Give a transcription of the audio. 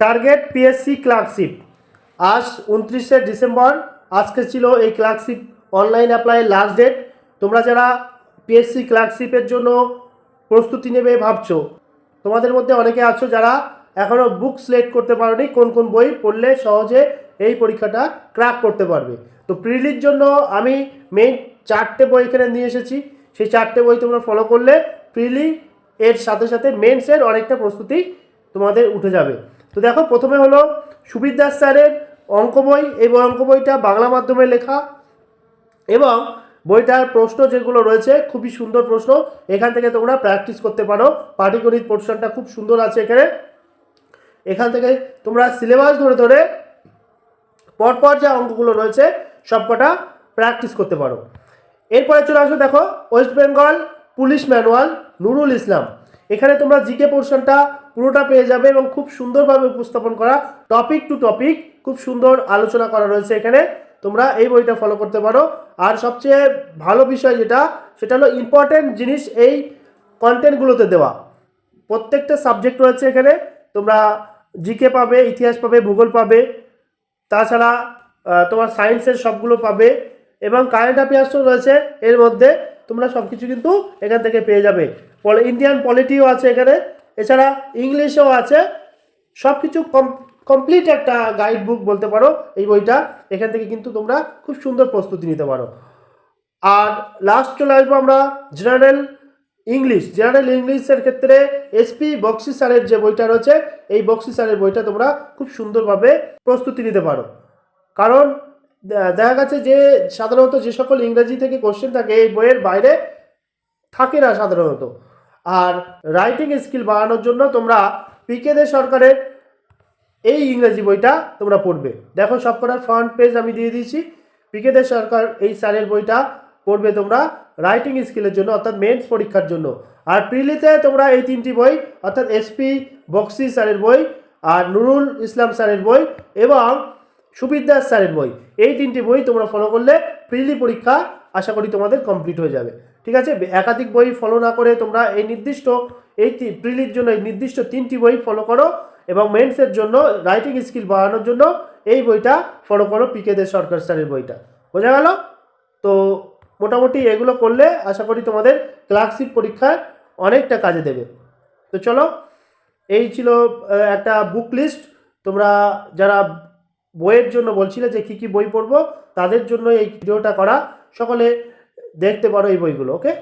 Target PSC clerkship. আজ উনত্রিশে December, আজকে ছিল এই ক্লার্কশিপ অনলাইন অ্যাপ্লাইয়ের লাস্ট ডেট। তোমরা যারা পিএসসি ক্লার্কশিপের জন্য প্রস্তুতি নেবে ভাবছ, তোমাদের মধ্যে অনেকে আছো যারা এখনও বুক সিলেক্ট করতে পারোনি কোন কোন বই পড়লে সহজে এই পরীক্ষাটা ক্র্যাক করতে পারবে। তো প্রিলির জন্য আমি মেইন চারটে বই এখানে নিয়ে এসেছি। সেই চারটে বই তোমরা ফলো করলে প্রিলি এর সাথে সাথে মেন্সের অনেকটা প্রস্তুতি তোমাদের উঠে যাবে। তো দেখো, প্রথমে হলো সুবির দাস স্যারের অঙ্ক বই এই অঙ্ক বইটা বাংলা মাধ্যমে লেখা। এবং বইটার প্রশ্ন যেগুলো রয়েছে, খুবই সুন্দর প্রশ্ন। এখান থেকে তোমরা প্র্যাকটিস করতে পারো। পাটিগণিত পোর্শনটা খুব সুন্দর আছে এখানে। এখান থেকে তোমরা সিলেবাস ধরে ধরে পরপর যে অঙ্কগুলো রয়েছে, সবকটা প্র্যাকটিস করতে পারো। এরপরে চলে আসো দেখো West Bengal police manual Nurul Islam. এখানে তোমরা জিকে পোর্শনটা পুরোটা পেয়ে যাবে এবং খুব সুন্দরভাবে উপস্থাপন করা টপিক টু টপিক খুব সুন্দর আলোচনা করা রয়েছে এখানে। তোমরা এই বইটা ফলো করতে পারো। আর সবচেয়ে ভালো বিষয় যেটা, সেটা হলো ইম্পর্টেন্ট জিনিস এই কন্টেন্টগুলোতে দেওয়া। প্রত্যেকটা সাবজেক্ট রয়েছে এখানে। তোমরা জিকে পাবে, ইতিহাস পাবে, ভূগোল পাবে, তাছাড়া তোমার সায়েন্সের সবগুলো পাবে এবং কারেন্ট অ্যাফেয়ার্সও রয়েছে এর মধ্যে। তোমরা সব কিছু কিন্তু এখান থেকে পেয়ে যাবে। ইন্ডিয়ান পলিটিও আছে এখানে। এছাড়া ইংলিশেও আছে। সব কিছু কমপ্লিট একটা গাইড বুক বলতে পারো এই বইটা। এখান থেকে কিন্তু তোমরা খুব সুন্দর প্রস্তুতি নিতে পারো। আর লাস্ট চলে আসব আমরা জেনারেল ইংলিশ জেনারেল ইংলিশের ক্ষেত্রে এসপি বক্সি স্যারের যে বইটা রয়েছে, এই বক্সি স্যারের বইটা তোমরা খুব সুন্দরভাবে প্রস্তুতি নিতে পারো। কারণ দেখা গেছে যে সাধারণত যে সকল ইংরাজি থেকে কোশ্চেন থাকে, এই বইয়ের বাইরে থাকে না সাধারণত। আর রাইটিং স্কিল বাড়ানোর জন্য তোমরা পিকে দে সরকারের এই ইংরেজি বইটা তোমরা পড়বে। দেখো সবকটার ফ্রন্ট পেজ আমি দিয়ে দিয়েছি। পিকে দে সরকার এই স্যারের বইটা পড়বে তোমরা রাইটিং স্কিলের জন্য, অর্থাৎ মেন্স পরীক্ষার জন্য। আর প্রিলিতে তোমরা এই তিনটি বই, অর্থাৎ এসপি বক্সি স্যারের বই আর নুরুল ইসলাম স্যারের বই এবং সুবিদ্যাস স্যারের বই, এই তিনটি বই তোমরা ফলো করলে প্রিলি পরীক্ষা আশা করি তোমাদের কমপ্লিট হয়ে যাবে। ঠিক আছে? একাধিক বই ফলো না করে তোমরা এই নির্দিষ্ট এই প্রিলির জন্য এই নির্দিষ্ট তিনটি বই ফলো করো এবং মেন্সের জন্য রাইটিং স্কিল বাড়ানোর জন্য এই বইটা ফলো করো পিকে দে সরকার স্যারের বইটা। বোঝা গেল? তো মোটামুটি এগুলো করলে আশা করি তোমাদের ক্লার্কশিপ পরীক্ষায় অনেকটা কাজে দেবে। তো চলো, এই ছিল একটা বুক লিস্ট তোমরা যারা বইয়ের জন্য বলছিলে যে কী কী বই পড়ব, তাদের জন্য এই ভিডিওটা করা। সকলে দেখতে পারো এই বইগুলো ওকে